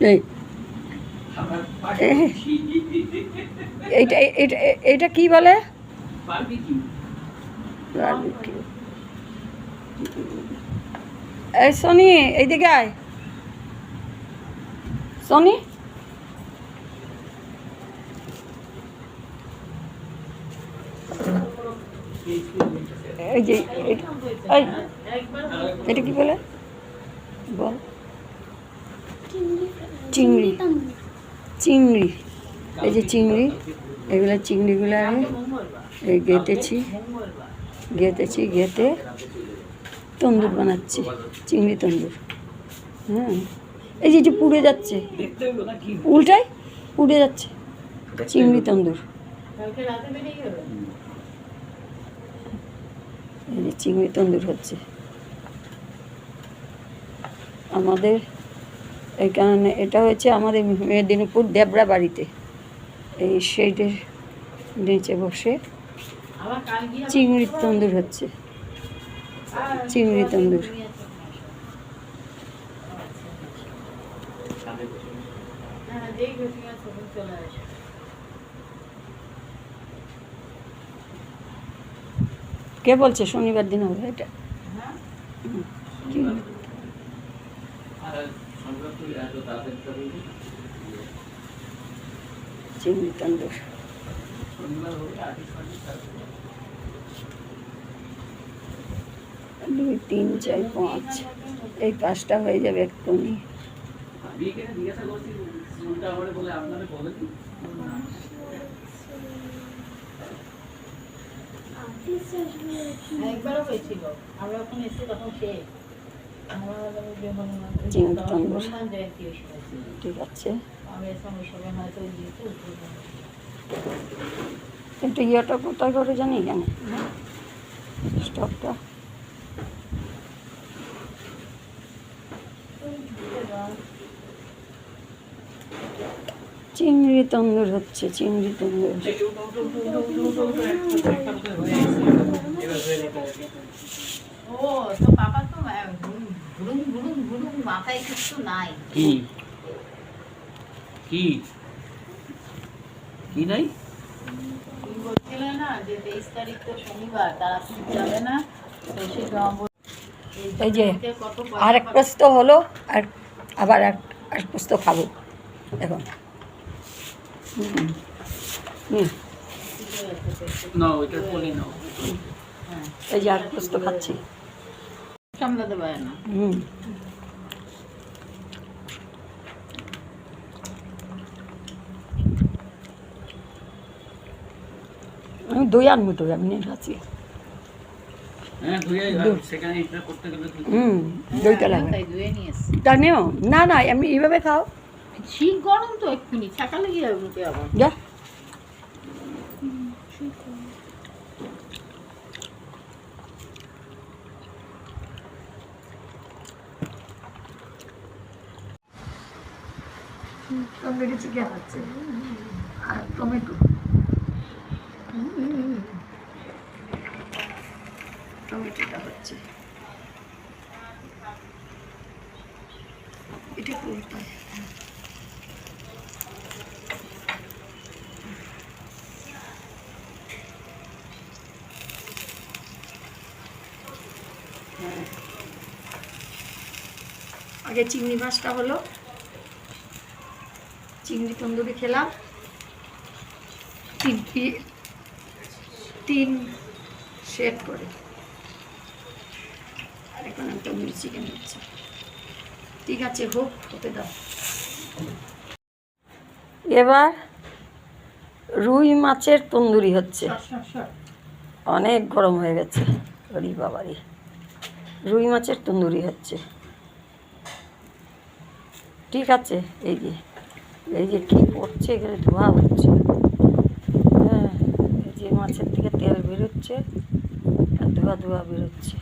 এই। এইটা এটা এটা কি বলে? এই সনি এইদিকে আয়। সনি? এই যে এটা কি বলে? বল। চিংড়ি। চিংড়ি। এই যে চিংড়ি, এগুলো চিংড়িগুলো আমি এই গেঁথেছি গেঁথেছি গেঁথে তন্দুর বানাচ্ছি, চিংড়ি তন্দুর। হ্যাঁ। এই যে পুড়ে যাচ্ছে। উল্টাই পুড়ে যাচ্ছে। চিংড়ি তন্দুর। এই যে চিংড়ি তন্দুর হচ্ছে। আমাদের কারণে এটা হচ্ছে আমাদের মেদিনীপুর দেবরা বাড়িতে। এই শেডের নিচে বসে চিংড়ি তন্দুর হচ্ছে। চিংড়ি তন্দুর। কে বলছে শনিবার দিন হবে এটা হুম, চিংড়ি। আর সংবাদ তো এত তাড়াতাড়ি তো হইবে। চিংড়ি তন্দুর শনিবার হবে আগে শনিবার দুই তিন, চার, পাঁচ। এই পাঁচটা হয়ে যাবে এক্ষুনি। বলেন একবারও হয়েছিল। আমরা ওখানে এসে তখন সে ঠিক আছে কিন্তু ইয়েটা কোথায় করে জানি জানি স্টকটা। চিংড়ি তন্দুর হচ্ছে, চিংড়ি তন্দুর। ও, তো বাবা তো ঘুরুম মাথায় কিছু নাই। কি? কি? কি নাই? বলছিলে না যে তেইশ তারিখ তো শনিবার তারা যাবে না সে এই যে আর এক প্রস্ত হলো আর আবার এক আর প্রস্ত খাব। এখন। হ্যাঁ এই যে আর প্রস্ত খাচ্ছি। সামলাতে পারে না। হুম আমি দই আনব তো আমি নিয়ে খাচ্ছি হ্যাঁ ধুয়ে দুধ। সেখানে এটা করতে গেলে তো হুম দইটা লাগবে নিয়ে এসছি। তা নেও না না আমি এইভাবে খাও। শীত গরম তো এক্ষুনি ছাকা লেগে যাবে মুখে আবার। যা। তন্দুরি চিকেন হচ্ছে আর টমেটো। টমেটোটা হচ্ছে। এটা পুরোটা আগে চিংড়ি মাছটা হলো। চিংড়ি তন্দুরি খেলাম। তিন তিন সেট করে। আর এখন আমি তন্দুরি চিকেন হচ্ছে ঠিক আছে হোক হতে দাও। এবার রুই মাছের তন্দুরি হচ্ছে। অনেক গরম হয়ে গেছে। ওরি বাবারি। রুই মাছের তন্দুরি হচ্ছে। ঠিক আছে এই যে এই যে কী পড়ছে এখানে ধোঁয়া হচ্ছে হ্যাঁ এই যে মাছের থেকে তেল বেরোচ্ছে আর ধোয়া ধোয়া বেরোচ্ছে।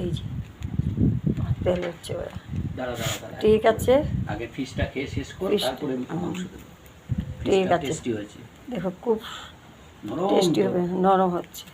এই যে তেল হচ্ছে ওরা। ঠিক আছে। আগে ফিশটা খেয়ে শেষ কর তারপরে মাংস ঠিক আছে। দেখো খুব টেস্টি হবে নরম হচ্ছে।